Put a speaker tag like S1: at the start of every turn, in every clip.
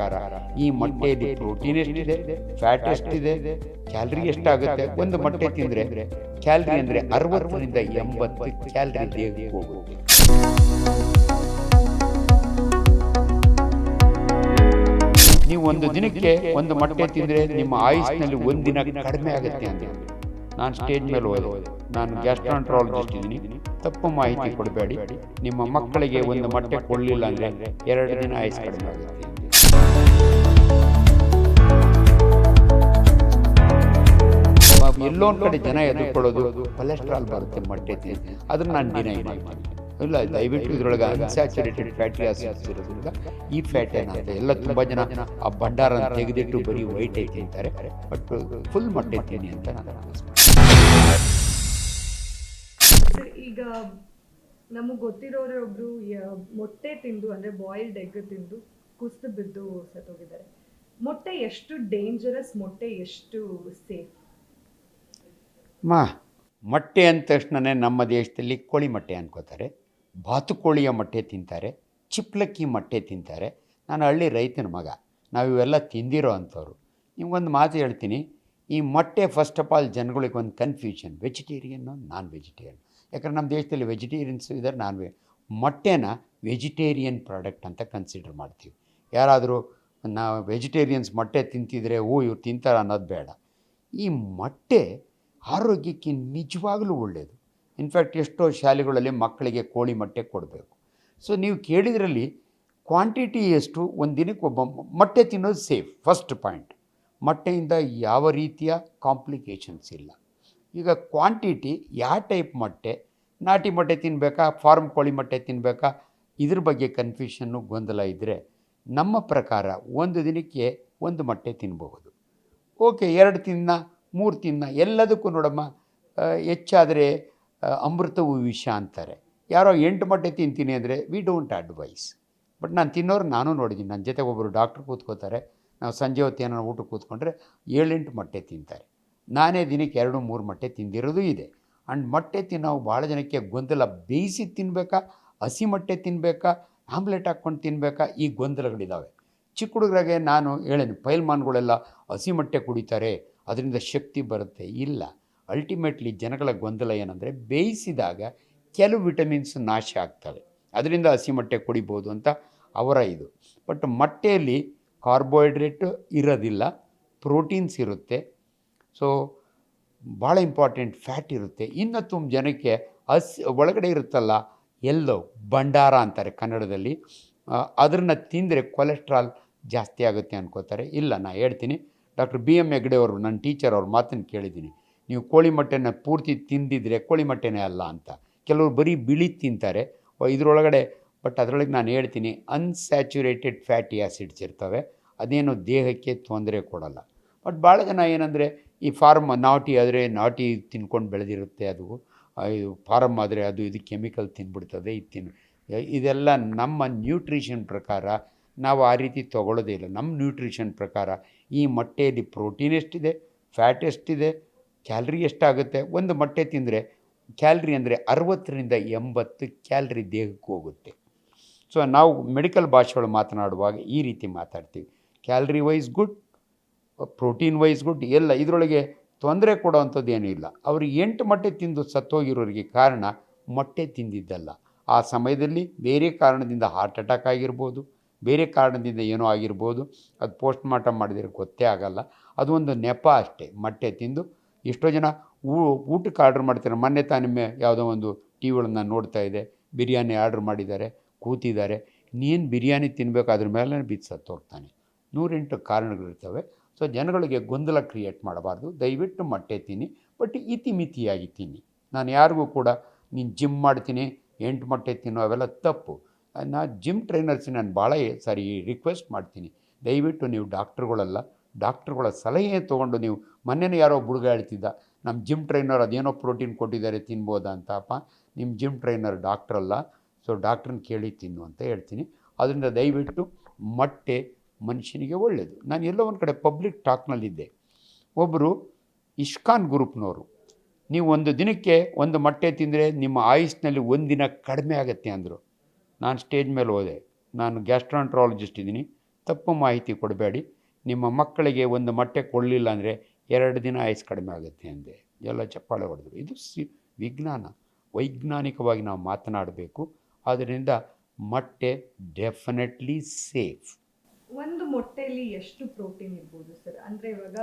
S1: ಪ್ರಕಾರ ಈ ಮೊಟ್ಟೆಯಲ್ಲಿ ಪ್ರೋಟೀನ್ ಎಷ್ಟಿದೆ? ಫ್ಯಾಟ್ ಎಷ್ಟಿದೆ? ಕ್ಯಾಲರಿ ಎಷ್ಟಾಗುತ್ತೆ? ಒಂದು ಮೊಟ್ಟೆ ತಿಂದರೆ? ಕ್ಯಾಲರಿ ಅಂದರೆ ಅರವತ್ತರಿಂದ ಎಂಬತ್ತು ಕ್ಯಾಲರಿ ದೇಹಕ್ಕೆ ಹೋಗುತ್ತೆ. ನೀವು ಒಂದು ದಿನಕ್ಕೆ ಒಂದು ಮೊಟ್ಟೆ ತಿಂದರೆ ನಿಮ್ಮ ಆಯುಷ್ನಲ್ಲಿ ಒಂದಿನ ಕಡಿಮೆ ಆಗುತ್ತೆ ಅಂತ ನಾನು ಸ್ಟೇಜ್ ಮೇಲೆ ಹೋದೆ. ನಾನು ಗ್ಯಾಸ್ಟ್ರಾಂಟ್ರಾಲಜಿಸ್ಟ್ ಇದ್ದೀನಿ. ತಪ್ಪು ಮಾಹಿತಿ ಕೊಡಬೇಡಿ. ನಿಮ್ಮ ಮಕ್ಕಳಿಗೆ ಒಂದು ಮೊಟ್ಟೆ ಕೊಡಲಿಲ್ಲ ಅಂದರೆ ಎರಡು ದಿನ ಆಯುಸ್ ಕಡಿಮೆ ಆಗುತ್ತೆ ಎಲ್ಲೋ ಒಂದು ಕಡೆ ಜನ ಎದುರ್ಕೊಳ್ಳೋದು ಕೊಲೆಸ್ಟ್ರಾಲ್ ಬರುತ್ತೆ ಮೊಟ್ಟೆ ಅದನ್ನು ಅದನ್ನ ನಾನು ಡಿನೈ ಮಾಡ್ತೀನಿ. ಇಲ್ಲ ದಯವಿಟ್ಟು ಇದ್ರೊಳಗೆ ಅನ್ಸ್ಯಾಚುರೇಟೆಡ್ ಫ್ಯಾಟಿ ಆಸಿಡ್ಸ್ ಇರೋದ್ರಿಂದ ಈ ಫ್ಯಾಟ್ ಏನಾಗುತ್ತೆ ಎಲ್ಲ ತುಂಬ ಜನ ಆ ಭಂಡಾರ ತೆಗೆದಿಟ್ಟು ಬರೀ ವೈಟ್ ಐತೆ ಅಂತಾರೆ ಬಟ್ ಫುಲ್ ಮೊಟ್ಟೆ ತಿನ್ನಿ ಅಂತ ನಾನು
S2: ಈಗ ನಮಗೆ ಗೊತ್ತಿರೋರು ಒಬ್ರು ಯ- ಮೊಟ್ಟೆ ತಿಂದು ಅಂದ್ರೆ ಬಾಯ್ಲ್ಡ್ ಎಗ್ ತಿಂದು ಕುಸಿದು ಬಿದ್ದು ಸತ್ತೋಗಿದ್ದಾರೆ. ಮೊಟ್ಟೆ ಎಷ್ಟು ಡೇಂಜರಸ್ ಮೊಟ್ಟೆ ಎಷ್ಟು ಸೇಫ್
S1: ಮಾ, ಮೊಟ್ಟೆ ಅಂದ ತಕ್ಷಣವೇ ನಮ್ಮ ದೇಶದಲ್ಲಿ ಕೋಳಿ ಮೊಟ್ಟೆ ಅನ್ಕೋತಾರೆ ಬಾತುಕೋಳಿಯ ಮೊಟ್ಟೆ ತಿಂತಾರೆ. ಚಿಪ್ಲಕ್ಕಿ ಮೊಟ್ಟೆ ತಿಂತಾರೆ. ನಾನು ಹಳ್ಳಿ ರೈತನ ಮಗ. ನಾವು ಇವೆಲ್ಲ ತಿಂದಿರೋ ಅಂಥವ್ರು. ನಿಮ್ಗೊಂದು ಮಾತು ಹೇಳ್ತೀನಿ. ಈ ಮೊಟ್ಟೆ ಫಸ್ಟ್ ಆಫ್ ಆಲ್ ಜನಗಳಿಗೆ ಒಂದು ಕನ್ಫ್ಯೂಷನ್ ವೆಜಿಟೇರಿಯನ್ನು ನಾನ್ ವೆಜಿಟೇರಿಯನ್ ಯಾಕಂದ್ರೆ ನಮ್ಮ ದೇಶದಲ್ಲಿ ವೆಜಿಟೇರಿಯನ್ಸ್ ಇದ್ದಾರೆ, ನಾನ್ ವೆ, ಮೊಟ್ಟೆನ ವೆಜಿಟೇರಿಯನ್ ಪ್ರಾಡಕ್ಟ್ ಅಂತ ಕನ್ಸಿಡರ್ ಮಾಡ್ತೀವಿ. ಯಾರಾದರೂ ನಾವು ವೆಜಿಟೇರಿಯನ್ಸ್ ಮೊಟ್ಟೆ ತಿಂತಿದ್ರೆ, ಓ, ಇವ್ರು ತಿಂತಾರೆ ಅನ್ನೋದು ಬೇಡ. ಈ ಮೊಟ್ಟೆ ಆರೋಗ್ಯಕ್ಕೆ ನಿಜವಾಗಲೂ ಒಳ್ಳೆಯದು ಇನ್ಫ್ಯಾಕ್ಟ್ ಎಷ್ಟೋ ಶಾಲೆಗಳಲ್ಲಿ ಮಕ್ಕಳಿಗೆ ಕೋಳಿ ಮೊಟ್ಟೆ ಕೊಡಬೇಕು. ಸೊ ನೀವು ಕೇಳಿದ್ರಲ್ಲಿ ಕ್ವಾಂಟಿಟಿ ಎಷ್ಟು, ಒಂದು ದಿನಕ್ಕೆ ಒಬ್ಬ ಮೊಟ್ಟೆ ತಿನ್ನೋದು ಸೇಫ್ ಫಸ್ಟ್ ಪಾಯಿಂಟ್ ಮೊಟ್ಟೆಯಿಂದ ಯಾವ ರೀತಿಯ ಕಾಂಪ್ಲಿಕೇಶನ್ಸ್ ಇಲ್ಲ. ಈಗ ಕ್ವಾಂಟಿಟಿ ಯಾವ ಟೈಪ್ ಮೊಟ್ಟೆ? ನಾಟಿ ಮೊಟ್ಟೆ ತಿನ್ನಬೇಕಾ ಫಾರ್ಮ್ ಕೋಳಿ ಮೊಟ್ಟೆ ತಿನ್ನಬೇಕಾ ಇದ್ರ ಬಗ್ಗೆ ಕನ್ಫ್ಯೂಷನ್ನು ಗೊಂದಲ ಇದ್ದರೆ ನಮ್ಮ ಪ್ರಕಾರ ಒಂದು ದಿನಕ್ಕೆ ಒಂದು ಮೊಟ್ಟೆ ತಿನ್ನಬಹುದು ಓಕೆ ಎರಡು ತಿನ್ನ. ಮೂರು ತಿನ್ನ, ಎಲ್ಲದಕ್ಕೂ ನೋಡಮ್ಮ ಹೆಚ್ಚಾದರೆ ಅಮೃತವು ವಿಷ ಅಂತಾರೆ. ಯಾರೋ ಎಂಟು ಮೊಟ್ಟೆ ತಿಂತೀನಿ ಅಂದರೆ ವಿ ಡೋಂಟ್ ಅಡ್ವೈಸ್ ಬಟ್ ನಾನು ತಿನ್ನೋರು ನಾನು ನೋಡಿದ್ದೀನಿ. ನನ್ನ ಜೊತೆ ಒಬ್ಬರು ಡಾಕ್ಟ್ರು ಕೂತ್ಕೋತಾರೆ ನಾವು ಸಂಜೆ ಹೊತ್ತು ಏನೋ ಊಟ ಕೂತ್ಕೊಂಡ್ರೆ, ಏಳೆಂಟು ಮೊಟ್ಟೆ ತಿಂತಾರೆ. ನಾನೇ ದಿನಕ್ಕೆ ಎರಡು, ಮೂರು ಮೊಟ್ಟೆ ತಿಂದಿರೋದು ಇದೆ. ಆ್ಯಂಡ್ ಮೊಟ್ಟೆ ತಿನ್ನೋ ಭಾಳ ಜನಕ್ಕೆ ಗೊಂದಲ. ಬೇಯಿಸಿ ತಿನ್ನಬೇಕಾ ಹಸಿ ಮೊಟ್ಟೆ ತಿನ್ನಬೇಕಾ ಆಮ್ಲೆಟ್ ಹಾಕ್ಕೊಂಡು ತಿನ್ನಬೇಕಾ ಈ ಗೊಂದಲಗಳಿದ್ದಾವೆ ಚಿಕ್ಕ ಹುಡುಗರಾಗೆ ನಾನು ಹೇಳೇನು ಪೈಲ್ಮಾನ್ಗಳೆಲ್ಲ ಹಸಿ ಮೊಟ್ಟೆ ಕುಡಿತಾರೆ. ಅದರಿಂದ ಶಕ್ತಿ ಬರುತ್ತೆ. ಇಲ್ಲ ಅಲ್ಟಿಮೇಟ್ಲಿ ಜನಗಳ ಗೊಂದಲ ಏನಂದರೆ ಬೇಯಿಸಿದಾಗ ಕೆಲವು ವಿಟಮಿನ್ಸ್ ನಾಶ ಆಗ್ತವೆ. ಅದರಿಂದ ಹಸಿ ಮೊಟ್ಟೆ ಕುಡಿಬೋದು ಅಂತ ಅವರ ಇದು. ಬಟ್ ಮೊಟ್ಟೆಯಲ್ಲಿ ಕಾರ್ಬೋಹೈಡ್ರೇಟ್ ಇರೋದಿಲ್ಲ ಪ್ರೋಟೀನ್ಸ್ ಇರುತ್ತೆ. ಸೊ ಭಾಳ ಇಂಪಾರ್ಟೆಂಟ್ ಫ್ಯಾಟ್ ಇರುತ್ತೆ. ಇನ್ನು ತುಂಬ ಜನಕ್ಕೆ ಹಸಿ, ಒಳಗಡೆ ಇರುತ್ತಲ್ಲ ಎಲ್ಲೋ ಭಂಡಾರ ಅಂತಾರೆ ಕನ್ನಡದಲ್ಲಿ. ಅದನ್ನು ತಿಂದರೆ ಕೊಲೆಸ್ಟ್ರಾಲ್ ಜಾಸ್ತಿ ಆಗುತ್ತೆ ಅನ್ಕೋತಾರೆ. ಇಲ್ಲ ನಾನು ಹೇಳ್ತೀನಿ ಡಾಕ್ಟರ್ ಬಿ ಎಂ ಹೆಗ್ಡೆ ಅವರು, ನನ್ನ ಟೀಚರ್ ಅವ್ರ ಮಾತನ್ನು ಕೇಳಿದ್ದೀನಿ. ನೀವು ಕೋಳಿ ಮೊಟ್ಟೆನ ಪೂರ್ತಿ ತಿಂದಿದ್ರೆ, ಕೋಳಿ ಮೊಟ್ಟೆನೇ ಅಲ್ಲ ಅಂತ. ಕೆಲವರು ಬರೀ ಬಿಳಿ ತಿಂತಾರೆ. ಇದರೊಳಗಡೆ, ಬಟ್ ಅದರೊಳಗೆ ನಾನು ಹೇಳ್ತೀನಿ ಅನ್ಸ್ಯಾಚುರೇಟೆಡ್ ಫ್ಯಾಟಿ ಆ್ಯಸಿಡ್ಸ್ ಇರ್ತವೆ. ಅದೇನು ದೇಹಕ್ಕೆ ತೊಂದರೆ ಕೊಡಲ್ಲ. ಬಟ್ ಭಾಳ ಜನ ಏನಂದರೆ, ಈ ಫಾರ್ಮ್ ನಾಟಿ ಆದರೆ ನಾಟಿ ತಿನ್ಕೊಂಡು ಬೆಳೆದಿರುತ್ತೆ ಅದು. ಇದು ಫಾರಮ್ ಆದರೆ ಅದು ಇದು ಕೆಮಿಕಲ್ ತಿನ್ಬಿಡ್ತದೆ, ಇದು ತಿನ್, ಇದೆಲ್ಲ ನಮ್ಮ ನ್ಯೂಟ್ರಿಷನ್ ಪ್ರಕಾರ ನಾವು ಆ ರೀತಿ ತೊಗೊಳ್ಳೋದೇ ಇಲ್ಲ. ನಮ್ಮ ನ್ಯೂಟ್ರಿಷನ್ ಪ್ರಕಾರ ಈ ಮೊಟ್ಟೆಯಲ್ಲಿ ಪ್ರೋಟೀನ್ ಎಷ್ಟಿದೆ? ಫ್ಯಾಟ್ ಎಷ್ಟಿದೆ? ಕ್ಯಾಲ್ರಿ ಎಷ್ಟಾಗುತ್ತೆ? ಒಂದು ಮೊಟ್ಟೆ ತಿಂದರೆ ಕ್ಯಾಲ್ರಿ ಅಂದರೆ ಅರವತ್ತರಿಂದ ಎಂಬತ್ತು ಕ್ಯಾಲ್ರಿ ದೇಹಕ್ಕೆ ಹೋಗುತ್ತೆ. ಸೊ ನಾವು ಮೆಡಿಕಲ್ ಭಾಷೆಗಳು ಮಾತನಾಡುವಾಗ ಈ ರೀತಿ ಮಾತಾಡ್ತೀವಿ. Calorie wise good protein wise good ಎಲ್ಲ ಇದರೊಳಗೆ ತೊಂದರೆ ಕೊಡೋವಂಥದ್ದು ಏನೂ ಇಲ್ಲ. ಅವರು ಎಂಟು ಮೊಟ್ಟೆ ತಿಂದು ಸತ್ತೋಗಿರೋರಿಗೆ ಕಾರಣ ಮೊಟ್ಟೆ ತಿಂದಿದ್ದಲ್ಲ. ಆ ಸಮಯದಲ್ಲಿ ಬೇರೆ ಕಾರಣದಿಂದ ಹಾರ್ಟ್ ಅಟ್ಯಾಕ್ ಆಗಿರ್ಬೋದು ಬೇರೆ ಕಾರಣದಿಂದ ಏನೋ ಆಗಿರ್ಬೋದು, ಅದು ಪೋಸ್ಟ್ ಮಾರ್ಟಮ್ ಮಾಡಿದರೆ ಗೊತ್ತೇ ಆಗಲ್ಲ. ಅದು ಒಂದು ನೆಪ ಅಷ್ಟೇ, ಮೊಟ್ಟೆ ತಿಂದು ಎಷ್ಟೋ ಜನ ಊಟಕ್ಕೆ ಆರ್ಡ್ರ್ ಮಾಡ್ತಾರೆ. ಮೊನ್ನೆ ತಾನೇ ಯಾವುದೋ ಒಂದು ಟಿ ವಿಗಳನ್ನು ನೋಡ್ತಾ ಇದೆ, ಬಿರಿಯಾನಿ ಆರ್ಡ್ರ್ ಮಾಡಿದ್ದಾರೆ, ಕೂತಿದ್ದಾರೆ. ನೀನು ಬಿರಿಯಾನಿ ತಿನ್ನಬೇಕು ಅದ್ರ ಮೇಲೆ ಬಿದ್ದು ಸತ್ತೋಗ್ತಾನೆ ನೂರೆಂಟು ಕಾರಣಗಳಿರ್ತವೆ. ಸೊ ಜನಗಳಿಗೆ ಗೊಂದಲ ಕ್ರಿಯೇಟ್ ಮಾಡಬಾರ್ದು. ದಯವಿಟ್ಟು ಮೊಟ್ಟೆ ತಿನ್ನಿ, ಬಟ್ ಇತಿಮಿತಿಯಾಗಿ ತಿನ್ನಿ. ನಾನು ಯಾರಿಗೂ ಕೂಡ ನೀನು ಜಿಮ್ ಮಾಡ್ತೀನಿ, ಎಂಟು ಮೊಟ್ಟೆ ತಿನ್ನೋ ಅವೆಲ್ಲ ತಪ್ಪು. ನಾ ಜಿಮ್ ಟ್ರೈನರ್ಸ್ ನಾನು ಭಾಳ ಸಾರಿ ರಿಕ್ವೆಸ್ಟ್ ಮಾಡ್ತೀನಿ. ದಯವಿಟ್ಟು ನೀವು ಡಾಕ್ಟ್ರುಗಳಲ್ಲ, ಡಾಕ್ಟ್ರುಗಳ ಸಲಹೆ ತೊಗೊಂಡು ನೀವು ಮೊನ್ನೆನೇ ಯಾರೋ ಹುಡುಗ ಹೇಳ್ತಿದ್ದ ನಮ್ಮ ಜಿಮ್ ಟ್ರೈನರ್ ಅದೇನೋ ಪ್ರೋಟೀನ್ ಕೊಟ್ಟಿದ್ದಾರೆ ತಿನ್ಬೋದಾ ಅಂತಪ್ಪ ನಿಮ್ಮ ಜಿಮ್ ಟ್ರೈನರ್ ಡಾಕ್ಟ್ರಲ್ಲ ಸೊ ಡಾಕ್ಟ್ರನ್ನ ಕೇಳಿ ತಿನ್ನು ಅಂತ ಹೇಳ್ತೀನಿ. ಅದರಿಂದ ದಯವಿಟ್ಟು ಮೊಟ್ಟೆ ಮನುಷ್ಯನಿಗೆ ಒಳ್ಳೆಯದು ನಾನು ಎಲ್ಲೋ ಒಂದು ಕಡೆ ಪಬ್ಲಿಕ್ ಟಾಕ್ನಲ್ಲಿದ್ದೆ ಒಬ್ಬರು ಇಶ್ಕಾನ್ ಗ್ರೂಪ್ನವರು, ನೀವು ಒಂದು ದಿನಕ್ಕೆ ಒಂದು ಮೊಟ್ಟೆ ತಿಂದರೆ ನಿಮ್ಮ ಆಯುಸ್ನಲ್ಲಿ ಒಂದಿನ ಕಡಿಮೆ ಆಗುತ್ತೆ ಅಂದರು. ನಾನು ಸ್ಟೇಜ್ ಮೇಲೆ ಹೋದೆ. ನಾನು ಗ್ಯಾಸ್ಟ್ರಾಂಟ್ರಾಲಜಿಸ್ಟ್ ಇದ್ದೀನಿ. ತಪ್ಪು ಮಾಹಿತಿ ಕೊಡಬೇಡಿ. ನಿಮ್ಮ ಮಕ್ಕಳಿಗೆ ಒಂದು ಮೊಟ್ಟೆ ಕೊಡಲಿಲ್ಲ ಅಂದರೆ ಎರಡು ದಿನ ಆಯಸ್ಸು ಕಡಿಮೆ ಆಗುತ್ತೆ ಅಂದೆ. ಎಲ್ಲ ಚಪ್ಪಾಳೆ ಹೊಡೆದ್ರು. ಇದು ಸಿ, ವಿಜ್ಞಾನ. ವೈಜ್ಞಾನಿಕವಾಗಿ ನಾವು ಮಾತನಾಡಬೇಕು. ಆದ್ದರಿಂದ ಮೊಟ್ಟೆ ಡೆಫಿನೆಟ್ಲಿ ಸೇಫ್.
S2: ಒಂದು ಮೊಟ್ಟೆಯಲ್ಲಿ ಎಷ್ಟು ಪ್ರೋಟೀನ್ ಇರ್ಬೋದು ಸರ್? ಅಂದರೆ ಇವಾಗ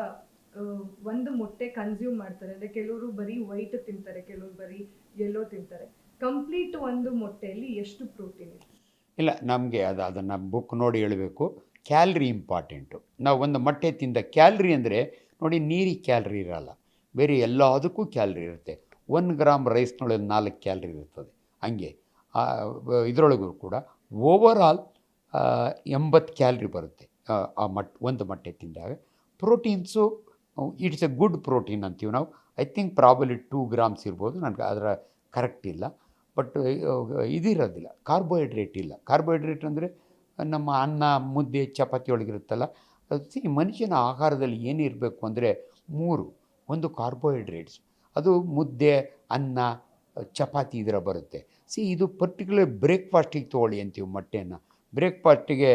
S2: ಒಂದು ಮೊಟ್ಟೆ ಕನ್ಸ್ಯೂಮ್ ಮಾಡ್ತಾರೆ. ಅಂದರೆ ಕೆಲವರು ಬರೀ ವೈಟ್ ತಿಂತಾರೆ, ಕೆಲವರು ಬರೀ ಎಲ್ಲೋ ತಿಂತಾರೆ. ಕಂಪ್ಲೀಟ್ ಒಂದು ಮೊಟ್ಟೆಯಲ್ಲಿ ಎಷ್ಟು ಪ್ರೋಟೀನ್ ಇದೆ
S1: ಇಲ್ಲ, ನಮಗೆ ಅದು, ಅದನ್ನು ಬುಕ್ ನೋಡಿ ಹೇಳಬೇಕು. ಕ್ಯಾಲ್ರಿ ಇಂಪಾರ್ಟೆಂಟು ನಾವು ಒಂದು ಮೊಟ್ಟೆ ತಿಂದ ಕ್ಯಾಲ್ರಿ ಅಂದರೆ, ನೋಡಿ ನೀರಿಗೆ ಕ್ಯಾಲ್ರಿ ಇರಲ್ಲ. ಬೇರೆ ಎಲ್ಲದಕ್ಕೂ ಕ್ಯಾಲ್ರಿ ಇರುತ್ತೆ. ಒಂದು ಗ್ರಾಮ್ ರೈಸ್ನೊಳಗೆ ನಾಲ್ಕು ಕ್ಯಾಲ್ರಿ ಇರ್ತದೆ. ಹಂಗೆ. ಇದರೊಳಗೂ ಕೂಡ ಓವರ್ ಆಲ್ ಎಂಬತ್ತು ಕ್ಯಾಲ್ರಿ ಬರುತ್ತೆ, ಆ ಮಟ್, ಒಂದು ಮೊಟ್ಟೆ ತಿಂದಾಗ. Proteins it's a good protein ಅಂತೀವಿ ನಾವು. I think probably two grams ಇರ್ಬೋದು. ನನಗೆ ಅದರ ಕರೆಕ್ಟ್ ಇಲ್ಲ. ಬಟ್ ಇದಿರೋದಿಲ್ಲ. ಕಾರ್ಬೋಹೈಡ್ರೇಟ್ ಇಲ್ಲ. ಕಾರ್ಬೋಹೈಡ್ರೇಟ್ ಅಂದರೆ ನಮ್ಮ ಅನ್ನ, ಮುದ್ದೆ, ಚಪಾತಿ ಒಳಗಿರುತ್ತಲ್ಲ, ಅದು ಸಿ, ಮನುಷ್ಯನ ಆಹಾರದಲ್ಲಿ ಏನಿರಬೇಕು ಅಂದರೆ ಮೂರು, ಒಂದು ಕಾರ್ಬೋಹೈಡ್ರೇಟ್ಸ್. ಅದು ಮುದ್ದೆ, ಅನ್ನ, ಚಪಾತಿ ಇದರ ಬರುತ್ತೆ. ಸಿ, ಇದು ಪರ್ಟಿಕ್ಯುಲರ್ ಬ್ರೇಕ್ಫಾಸ್ಟಿಗೆ ತೊಗೊಳ್ಳಿ ಅಂತೀವಿ ಮೊಟ್ಟೆಯನ್ನು. ಬ್ರೇಕ್ಫಾಸ್ಟಿಗೆ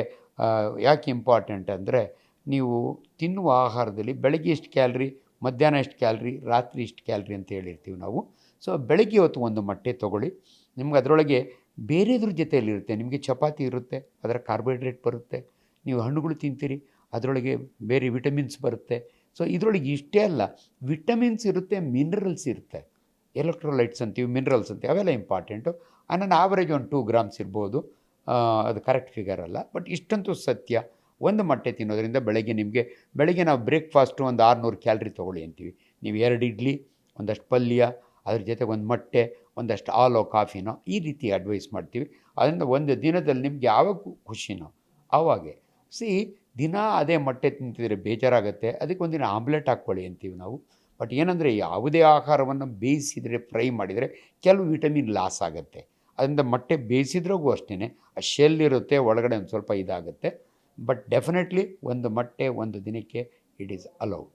S1: ಯಾಕೆ ಇಂಪಾರ್ಟೆಂಟ್ ಅಂದರೆ ನೀವು ತಿನ್ನುವ ಆಹಾರದಲ್ಲಿ ಬೆಳಗ್ಗೆ ಇಷ್ಟು ಕ್ಯಾಲ್ರಿ, ಮಧ್ಯಾಹ್ನ ಇಷ್ಟು ಕ್ಯಾಲ್ರಿ, ರಾತ್ರಿ ಇಷ್ಟು ಕ್ಯಾಲ್ರಿ ಅಂತ ಹೇಳಿರ್ತೀವಿ ನಾವು. ಸೊ ಬೆಳಗ್ಗೆ ಹೊತ್ತು ಒಂದು ಮೊಟ್ಟೆ ತೊಗೊಳ್ಳಿ. ನಿಮ್ಗೆ ಅದರೊಳಗೆ ಬೇರೆದ್ರ ಜೊತೆಯಲ್ಲಿರುತ್ತೆ ನಿಮಗೆ ಚಪಾತಿ ಇರುತ್ತೆ, ಅದರ ಕಾರ್ಬೋಹೈಡ್ರೇಟ್ ಬರುತ್ತೆ, ನೀವು ಹಣ್ಣುಗಳು ತಿಂತೀರಿ, ಅದರೊಳಗೆ ಬೇರೆ ವಿಟಮಿನ್ಸ್ ಬರುತ್ತೆ. ಸೊ ಇದರೊಳಗೆ ಇಷ್ಟೇ ಅಲ್ಲ ವಿಟಮಿನ್ಸ್ ಇರುತ್ತೆ ಮಿನರಲ್ಸ್ ಇರುತ್ತೆ. ಎಲೆಕ್ಟ್ರೋಲೈಟ್ಸ್ ಅಂತೀವಿ ಮಿನರಲ್ಸ್ ಅಂತೀವಿ, ಅವೆಲ್ಲ ಇಂಪಾರ್ಟೆಂಟು ನನ್ನ ಆವರೇಜ್ ಒಂದು ಟೂ ಗ್ರಾಮ್ಸ್ ಇರ್ಬೋದು. ಅದು ಕರೆಕ್ಟ್ ಫಿಗರ್ ಅಲ್ಲ ಬಟ್ ಇಷ್ಟಂತೂ ಸತ್ಯ. ಒಂದು ಮೊಟ್ಟೆ ತಿನ್ನೋದ್ರಿಂದ ಬೆಳಗ್ಗೆ ನಿಮಗೆ, ಬೆಳಗ್ಗೆ ನಾವು ಬ್ರೇಕ್ಫಾಸ್ಟು ಒಂದು ಆರುನೂರು ಕ್ಯಾಲ್ರಿ ತೊಗೊಳ್ಳಿ ಅಂತೀವಿ. ನೀವು ಎರಡು ಇಡ್ಲಿ, ಒಂದಷ್ಟು ಪಲ್ಯ ಅದ್ರ ಜೊತೆಗೆ ಒಂದು ಮೊಟ್ಟೆ, ಒಂದಷ್ಟು ಹಾಲೋ, ಕಾಫಿನೋ ಈ ರೀತಿ ಅಡ್ವೈಸ್ ಮಾಡ್ತೀವಿ. ಅದರಿಂದ ಒಂದು ದಿನದಲ್ಲಿ ನಿಮ್ಗೆ ಯಾವಾಗ ಖುಷಿನೋ ಆವಾಗೆ ಸಿ ದಿನ ಅದೇ ಮೊಟ್ಟೆ ತಿಂತಿದ್ರೆ ಬೇಜಾರಾಗುತ್ತೆ. ಅದಕ್ಕೆ ಒಂದಿನ ಆಮ್ಲೆಟ್ ಹಾಕ್ಕೊಳ್ಳಿ ಅಂತೀವಿ ನಾವು. ಬಟ್ ಏನಂದರೆ ಯಾವುದೇ ಆಹಾರವನ್ನು ಬೇಯಿಸಿದರೆ, ಫ್ರೈ ಮಾಡಿದರೆ ಕೆಲವು ವಿಟಮಿನ್ ಲಾಸ್ ಆಗುತ್ತೆ. ಅದರಿಂದ ಮೊಟ್ಟೆ ಬೇಯಿಸಿದ್ರಾಗೂ ಅಷ್ಟೇ ಆ ಶೆಲ್ ಇರುತ್ತೆ, ಒಳಗಡೆ ಒಂದು ಸ್ವಲ್ಪ ಇದಾಗುತ್ತೆ. ಬಟ್ ಡೆಫಿನೆಟ್ಲಿ ಒಂದು ಮೊಟ್ಟೆ ಒಂದು ದಿನಕ್ಕೆ ಇಟ್ ಈಸ್ ಅಲೌಡ್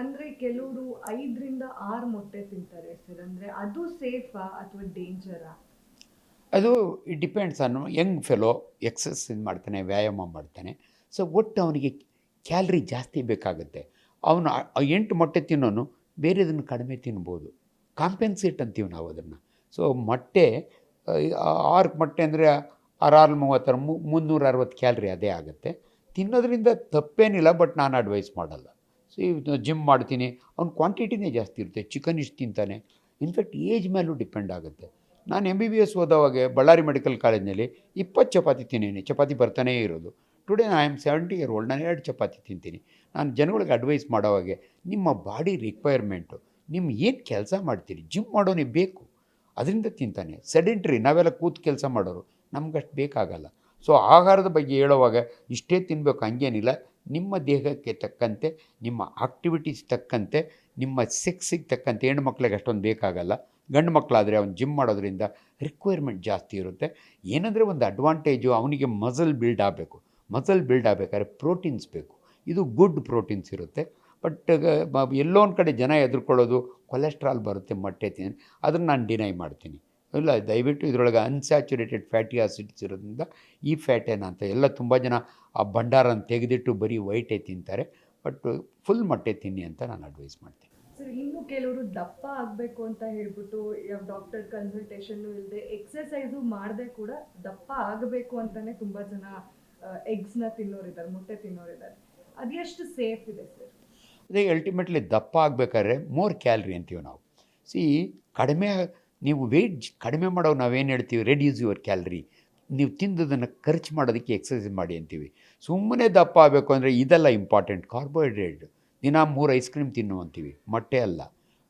S2: ಅಂದ್ರೆ ಕೆಲವರು ಐದರಿಂದ ಆರು ಮೊಟ್ಟೆ ತಿಂತಾರೆ ಸರ್. ಅಂದರೆ ಅದು ಸೇಫಾ ಅಥವಾ ಡೇಂಜರಾ
S1: ಅದು it depends on young fellow exercise ಮಾಡ್ತಾನೆ, ವ್ಯಾಯಾಮ ಮಾಡ್ತಾನೆ. ಸೊ ಒಟ್ಟು ಅವನಿಗೆ ಕ್ಯಾಲ್ರಿ ಜಾಸ್ತಿ ಬೇಕಾಗುತ್ತೆ. ಅವನು ಎಂಟು ಮೊಟ್ಟೆ ತಿನ್ನೋನು ಬೇರೆದನ್ನು ಕಡಿಮೆ ತಿನ್ಬೋದು. ಕಾಂಪೆನ್ಸೇಟ್ ಅಂತೀವಿ ನಾವು ಅದನ್ನು. ಸೊ ಮೊಟ್ಟೆ ಆರು ಮೊಟ್ಟೆ ಅಂದರೆ ಆರಾರು ಮೂವತ್ತರ ಮುನ್ನೂರ ಅರವತ್ತು ಕ್ಯಾಲ್ರಿ ಅದೇ ಆಗುತ್ತೆ. ತಿನ್ನೋದ್ರಿಂದ ತಪ್ಪೇನಿಲ್ಲ ಬಟ್ ನಾನು ಅಡ್ವೈಸ್ ಮಾಡಲ್ಲ. ಸೊ ಜಿಮ್ ಮಾಡ್ತೀನಿ. ಅವ್ನ ಕ್ವಾಂಟಿಟಿನೇ ಜಾಸ್ತಿ ಇರುತ್ತೆ. ಚಿಕನ್ ಇಷ್ಟು ತಿಂತಾನೆ. ಇನ್ಫ್ಯಾಕ್ಟ್ ಏಜ್ ಮೇಲೂ ಡಿಪೆಂಡ್ ಆಗುತ್ತೆ. ನಾನು ಎಂ ಬಿ ಬಿ ಎಸ್ ಓದೋವಾಗೆ ಬಳ್ಳಾರಿ ಮೆಡಿಕಲ್ ಕಾಲೇಜ್ನಲ್ಲಿ ಇಪ್ಪತ್ತು ಚಪಾತಿ ತಿನ್ನೀನಿ. ಚಪಾತಿ ಬರ್ತಾನೇ ಇರೋದು. Today I am seventy year old ನಾನು ಎರಡು ಚಪಾತಿ ತಿಂತೀನಿ. ನಾನು ಜನಗಳಿಗೆ ಅಡ್ವೈಸ್ ಮಾಡೋವಾಗೆ ನಿಮ್ಮ ಬಾಡಿ ರಿಕ್ವೈರ್ಮೆಂಟು ನಿಮ್ಮ ಏನು ಕೆಲಸ ಮಾಡ್ತೀರಿ? ಜಿಮ್ ಮಾಡೋನಿ ಬೇಕು. ಅದರಿಂದ ತಿಂತಾನೆ. ಸೆಡೆಂಟ್ರಿ ನಾವೆಲ್ಲ ಕೂತು ಕೆಲಸ ಮಾಡೋರು. ನಮ್ಗಷ್ಟು ಬೇಕಾಗಲ್ಲ. ಸೊ ಆಹಾರದ ಬಗ್ಗೆ ಹೇಳೋವಾಗ ಇಷ್ಟೇ ತಿನ್ನಬೇಕು ಹಂಗೇನಿಲ್ಲ. ನಿಮ್ಮ ದೇಹಕ್ಕೆ ತಕ್ಕಂತೆ, ನಿಮ್ಮ ಆಕ್ಟಿವಿಟೀಸ್ ತಕ್ಕಂತೆ, ನಿಮ್ಮ ಸೆಕ್ಸಿಗೆ ತಕ್ಕಂತೆ, ಹೆಣ್ಣು ಮಕ್ಕಳಿಗೆ ಅಷ್ಟೊಂದು ಬೇಕಾಗಲ್ಲ. ಗಂಡು ಮಕ್ಕಳಾದರೆ ಅವ್ನು ಜಿಮ್ ಮಾಡೋದ್ರಿಂದ ರಿಕ್ವೈರ್ಮೆಂಟ್ ಜಾಸ್ತಿ ಇರುತ್ತೆ. ಏನಂದರೆ ಒಂದು ಅಡ್ವಾಂಟೇಜು ಅವನಿಗೆ ಮಸಲ್ ಬಿಲ್ಡ್ ಆಗಬೇಕು. ಮಸಲ್ ಬಿಲ್ಡ್ ಆಗಬೇಕಾದ್ರೆ ಪ್ರೋಟೀನ್ಸ್ ಬೇಕು. ಇದು ಗುಡ್ ಪ್ರೋಟೀನ್ಸ್ ಇರುತ್ತೆ. ಬಟ್ ಎಲ್ಲೋ ಒಂದು ಕಡೆ ಜನ ಎದುರ್ಕೊಳ್ಳೋದು ಕೊಲೆಸ್ಟ್ರಾಲ್ ಬರುತ್ತೆ, ಮೊಟ್ಟೆ ತಿನ್ನಿ, ಅದನ್ನು ನಾನು ಡಿನೈ ಮಾಡ್ತೀನಿ. ಇಲ್ಲ ದಯವಿಟ್ಟು ಇದರೊಳಗೆ ಅನ್ಸ್ಯಾಚುರೇಟೆಡ್ ಫ್ಯಾಟಿ ಆಸಿಡ್ಸ್ ಇರೋದ್ರಿಂದ ಈ ಫ್ಯಾಟ್ ಏನಂತ ಎಲ್ಲ ತುಂಬ ಜನ ಆ ಭಂಡಾರನ ತೆಗೆದಿಟ್ಟು ಬರೀ ವೈಟೇ ತಿಂತಾರೆ ಬಟ್ ಫುಲ್ ಮೊಟ್ಟೆ ತಿನ್ನಿ ಅಂತ ನಾನು ಅಡ್ವೈಸ್ ಮಾಡ್ತೀನಿ.
S2: ಸರ್ ಇನ್ನು ಕೆಲವರು ದಪ್ಪ ಆಗಬೇಕು ಅಂತ ಹೇಳ್ಬಿಟ್ಟು ಯಾವ ಡಾಕ್ಟರ್ ಕನ್ಸಲ್ಟೇಷನ್ ಇಲ್ಲದೆ ಎಕ್ಸರ್ಸೈಸು ಮಾಡದೆ ಕೂಡ ದಪ್ಪ ಆಗಬೇಕು ಅಂತಾನೆ ತುಂಬ ಜನ ಎಗ್ಸ್ನ ತಿನ್ನೋರಿದ್ದಾರೆ ಮೊಟ್ಟೆ ತಿನ್ನೋರಿದ್ದಾರೆ. ಅದೆಷ್ಟು ಸೇಫ್ ಇದೆ ಸರ್?
S1: ಅದೇ ಅಲ್ಟಿಮೇಟ್ಲಿ ದಪ್ಪ ಆಗಬೇಕಾದ್ರೆ ಮೋರ್ ಕ್ಯಾಲ್ರಿ ಅಂತೀವಿ ನಾವು. ಸಿ ಕಡಿಮೆ ನೀವು ವೆಯ್ಟ್ ಕಡಿಮೆ ಮಾಡೋ ನಾವೇನು ಹೇಳ್ತೀವಿ? ರೆಡ್ಯೂಸ್ ಯುವರ್ ಕ್ಯಾಲರಿ ನೀವು ತಿಂದದನ್ನು ಖರ್ಚು ಮಾಡೋದಕ್ಕೆ ಎಕ್ಸಸೈಸ್ ಮಾಡಿ ಅಂತೀವಿ. ಸುಮ್ಮನೆ ದಪ್ಪ ಆಗಬೇಕು ಅಂದರೆ ಇದೆಲ್ಲ ಇಂಪಾರ್ಟೆಂಟ್ ಕಾರ್ಬೋಹೈಡ್ರೇಟ್ ದಿನ ಮೂರು ಐಸ್ ಕ್ರೀಮ್ ತಿನ್ನು ಅಂತೀವಿ. ಮೊಟ್ಟೆ ಅಲ್ಲ.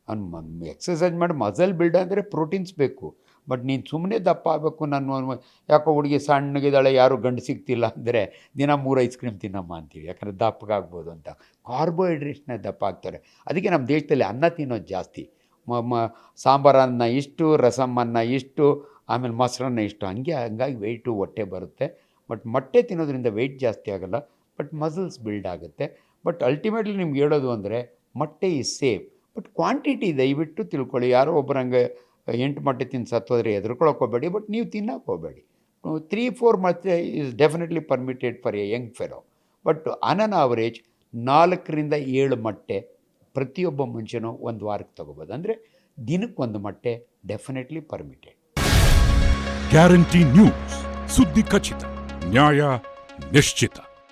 S1: ಅವ್ನು ಎಕ್ಸಸೈಸ್ ಮಾಡಿ ಮಸಲ್ ಬಿಲ್ಡ್ ಅಂದರೆ ಪ್ರೋಟೀನ್ಸ್ ಬೇಕು. ಬಟ್ ನೀನು ಸುಮ್ಮನೆ ದಪ್ಪ ಆಗಬೇಕು ನಾನು ಯಾಕೋ ಹುಡುಗಿ ಸಣ್ಣಗಿದ್ದಾಳೆ, ಯಾರು ಗಂಡು ಸಿಗ್ತಿಲ್ಲ ಅಂದರೆ ದಿನ ಮೂರು ಐಸ್ ಕ್ರೀಮ್ ತಿನ್ನಮ್ಮ ಅಂತೀವಿ. ಯಾಕಂದರೆ ದಪ್ಪಗಾಗ್ಬೋದು ಅಂತ. ಕಾರ್ಬೋಹೈಡ್ರೇಟ್ಸ್ನ ದಪ್ಪ ಆಗ್ತಾರೆ. ಅದಕ್ಕೆ ನಮ್ಮ ದೇಶದಲ್ಲಿ ಅನ್ನ ತಿನ್ನೋದು ಜಾಸ್ತಿ. ಮ ಸಾಂಬಾರನ್ನ ಇಷ್ಟು ರಸಮನ್ನ ಇಷ್ಟು, ಆಮೇಲೆ ಮೊಸರನ್ನ ಇಷ್ಟು. ಹಂಗೆ, ಹಂಗಾಗಿ ವೆಯ್ಟು ಹೊಟ್ಟೆ ಬರುತ್ತೆ. ಬಟ್ ಮೊಟ್ಟೆ ತಿನ್ನೋದ್ರಿಂದ ವೆಯ್ಟ್ ಜಾಸ್ತಿ ಆಗೋಲ್ಲ. ಬಟ್ ಮಸಲ್ಸ್ ಬಿಲ್ಡ್ ಆಗುತ್ತೆ. ಬಟ್ ಅಲ್ಟಿಮೇಟ್ಲಿ ನಿಮ್ಗೆ ಹೇಳೋದು ಅಂದರೆ, ಮೊಟ್ಟೆ ಈಸ್ ಸೇಫ್ ಬಟ್ ಕ್ವಾಂಟಿಟಿ ದಯವಿಟ್ಟು ತಿಳ್ಕೊಳ್ಳಿ. ಯಾರೋ ಒಬ್ಬರಂಗೆ ಎಂಟು ಮೊಟ್ಟೆ ತಿಂದು ಸತ್ತೋದ್ರೆ ಹೆದರ್ಕೊಳಕ್ಕೆ ಹೋಗಬೇಡಿ. ಬಟ್ ನೀವು ತಿನ್ನೋಕೆ ಹೋಗಬೇಡಿ. ತ್ರೀ ಫೋರ್ ಮತ್ತೆ is definitely permitted for a young fellow but on an on average ನಾಲ್ಕರಿಂದ ಏಳು ಮೊಟ್ಟೆ ಪ್ರತಿಯೊಬ್ಬ ಮನುಷ್ಯನೂ ಒಂದು ವಾರಕ್ಕೆ ತಗೋಬೋದು. ಅಂದರೆ ದಿನಕ್ಕೊಂದು ಮೊಟ್ಟೆ ಡೆಫಿನೆಟ್ಲಿ ಪರ್ಮಿಟೆಡ್
S3: ಗ್ಯಾರಂಟಿ ನ್ಯೂಸ್ ಸುದ್ದಿ ಖಚಿತ, ನ್ಯಾಯ ನಿಶ್ಚಿತ.